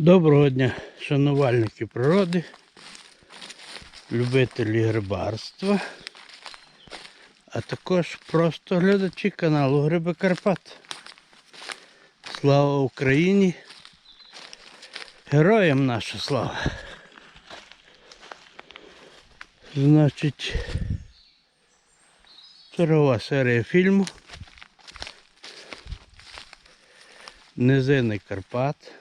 Доброго дня, шанувальники природи, любителі грибарства, а також просто глядачі каналу Гриби Карпат. Слава Україні! Героям наша слава! Значить, чергова серія фільму Низини Карпат.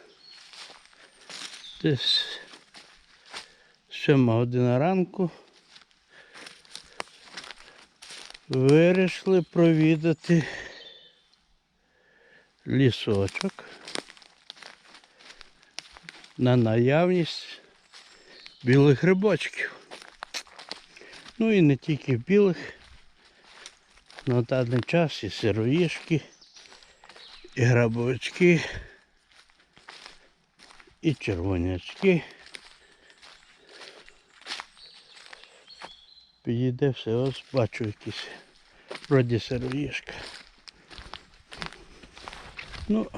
Десь 7 година ранку вирішили провідати лісочок на наявність білих грибочків. Ну і не тільки білих, на даний час і сироїшки, і грабовички і червонячки. Підійде все, ось бачу якісь вроді сироїшка. Ну,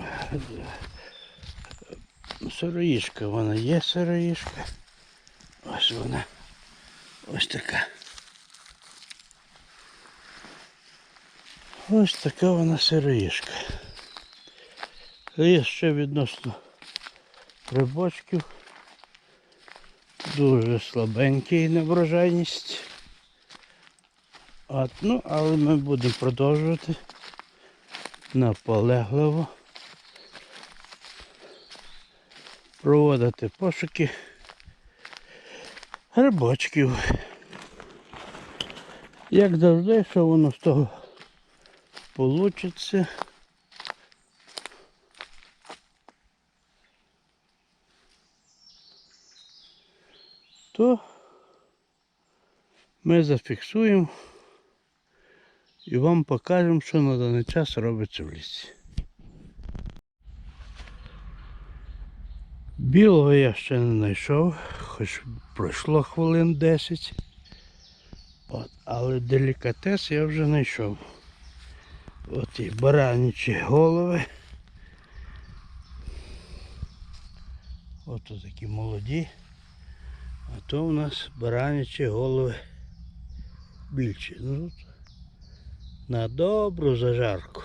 сироїшка вона є сироїшка. Ось вона. Ось така. Ось така вона сироїшка. Є ще відносно рибочків. Дуже слабенький на врожайність. От, ну, але ми будемо продовжувати наполегливо проводити пошуки грибочків. Як завжди, що воно з того вийде. То ми зафіксуємо і вам покажемо, що на даний час робиться в лісі. Білого я ще не знайшов, хоч пройшло хвилин 10. От, але делікатес я вже знайшов. От і баранічі голови. От такі молоді. А то у нас баранячі голови більші. Ну, тут на добру зажарку.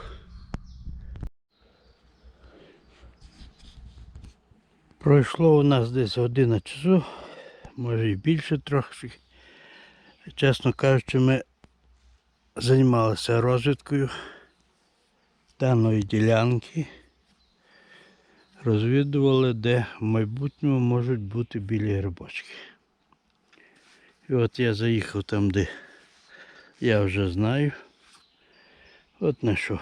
Пройшло у нас десь година часу, може і більше трохи. Чесно кажучи, ми займалися розвідкою даної ділянки. Розвідували, де в майбутньому можуть бути білі грибочки. І от я заїхав там, де я вже знаю. От знайшов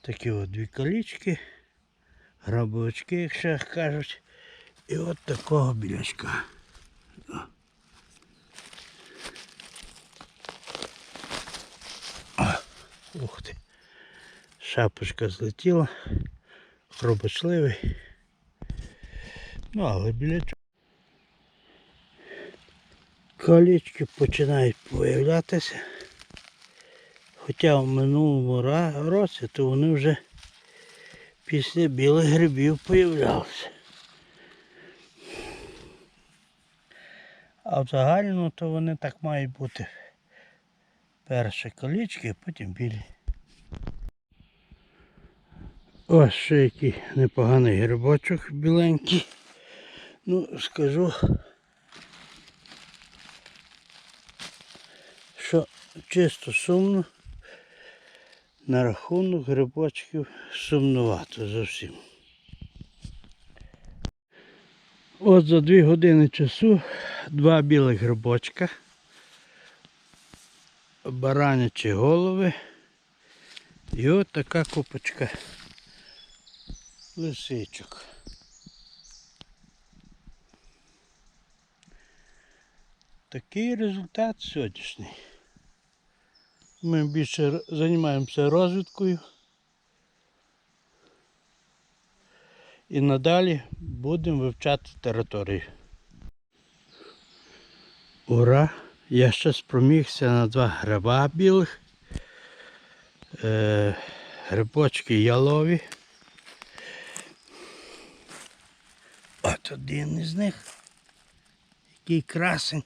такі от дві калічки, грабовички, як ще кажуть. І от такого білячка. Ух ти. Шапочка злетіла, хробочливий. Ну, але білячок. Колічки починають появлятися. Хоча в минулому році то вони вже після білих грибів появлялися. А в загальному то вони так мають бути. Перші колічки, потім білі. Ось ще який непоганий грибочок біленький. Ну, скажу, що чисто сумно. На рахунок грибочків сумнувато зовсім. От за дві години часу два білих грибочка, баранячі голови і от така купочка лисичок. Такий результат сьогоднішній. Ми більше займаємося розвідкою. І надалі будемо вивчати територію. Ура! Я ще спромігся на два гриба білих. Е, грибочки ялові. Ось один із них. Який красень.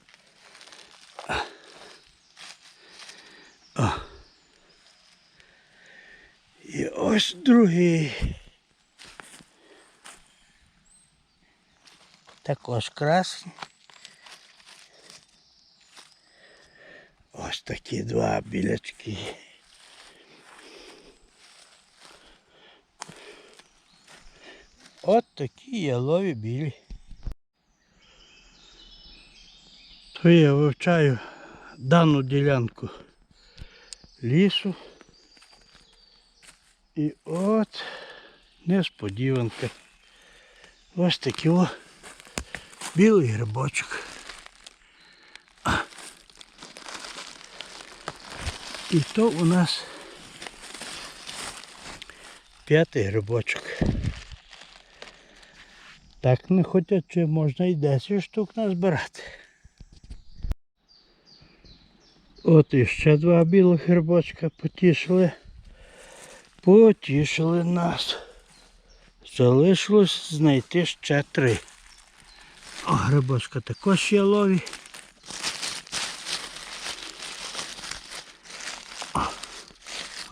О. І ось другий. Також красень. Ось такі два білячки. От такі ялові білі. То я вивчаю дану ділянку лісу. І от несподіванка. Ось такий о білий грибочок. І то у нас п'ятий грибочок. Так не хочуть, чи можна і 10 штук назбирати. От іще два білих грибочка потішили. Потішили нас. Залишилось знайти ще три. О, грибочка також ялові. О,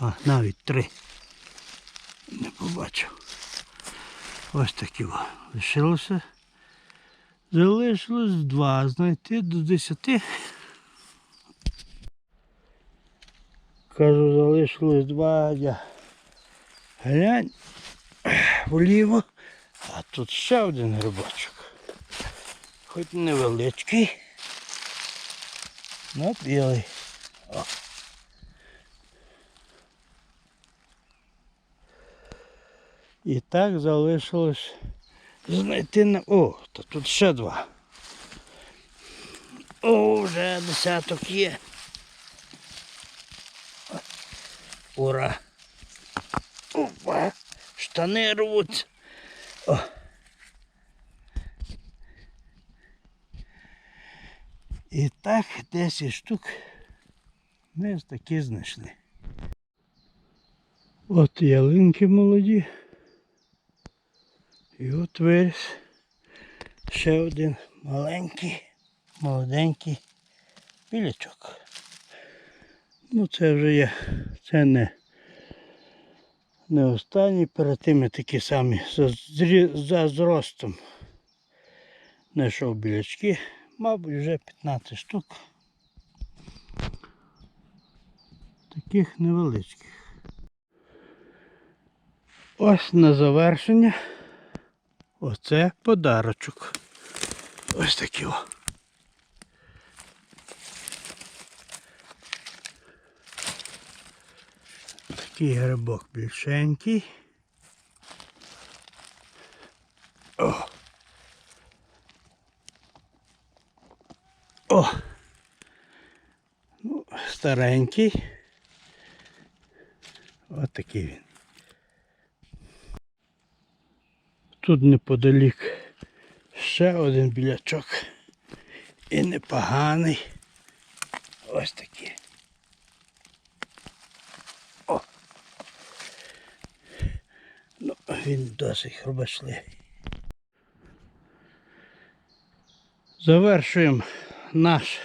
о, навіть три. Не побачив. Ось такі лишилося. Залишилось два знайти до десяти. Кажу, залишилось два. Я глянь вліво. А тут ще один грибочок. Хоч невеличкий. Ну, білий. О. І так залишилось знайти на... О, то тут ще два. О, вже десяток є. Ура! Опа! Штани рвуться. О. І так 10 штук ми такі знайшли. От ялинки молоді. І от виріс ще один маленький, молоденький білячок. Ну це вже є, це не, не останній, перед тими такі самі за, зростом. Знайшов білячки, мабуть, вже 15 штук. Таких невеличких. Ось на завершення. Оце подарочок. Ось такий. о. Такий грибок більшенький. О. О. Ну, старенький. Ось такий він. Тут неподалік ще один білячок. І непоганий. Ось такий. О! Ну, він досить хробашливий. Завершуємо наш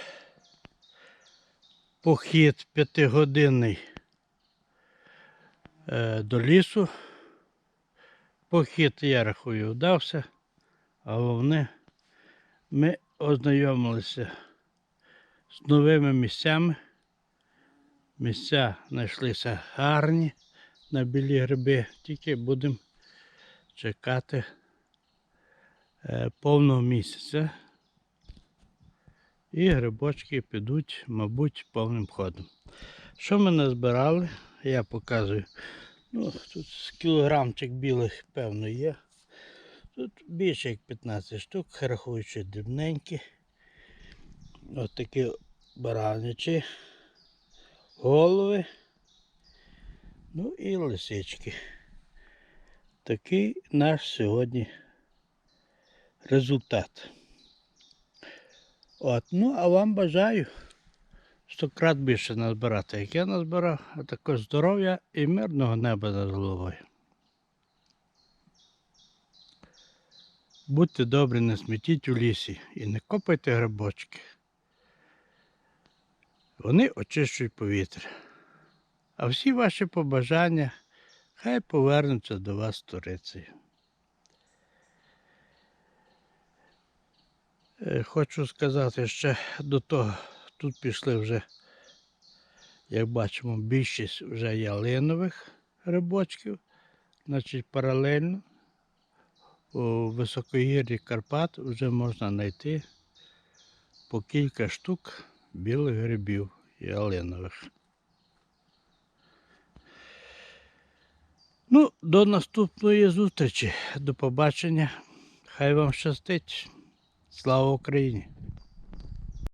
похід п'ятигодинний е, до лісу. Похід, я рахую, вдався. А Головне, ми ознайомилися з новими місцями. Місця знайшлися гарні на білі гриби, тільки будемо чекати е, повного місяця. І грибочки підуть, мабуть, повним ходом. Що ми назбирали, я показую. Ну, тут кілограмчик білих, певно, є. Тут більше як 15 штук, рахуючи дрібненькі. Ось такі бараничі, голови. Ну і лисички. Такий наш сьогодні результат. От, ну а вам бажаю стократ більше назбирати, як я назбирав, а також здоров'я і мирного неба над головою. Будьте добрі, не смітіть у лісі і не копайте грибочки. Вони очищують повітря. А всі ваші побажання хай повернуться до вас сторицею. Е, Хочу сказати ще до того, тут пішли вже, як бачимо, більшість вже ялинових грибочків, значить паралельно у високогір'ї Карпат вже можна знайти по кілька штук білих грибів ялинових. Ну, до наступної зустрічі. До побачення. Хай вам щастить. Слава Україні!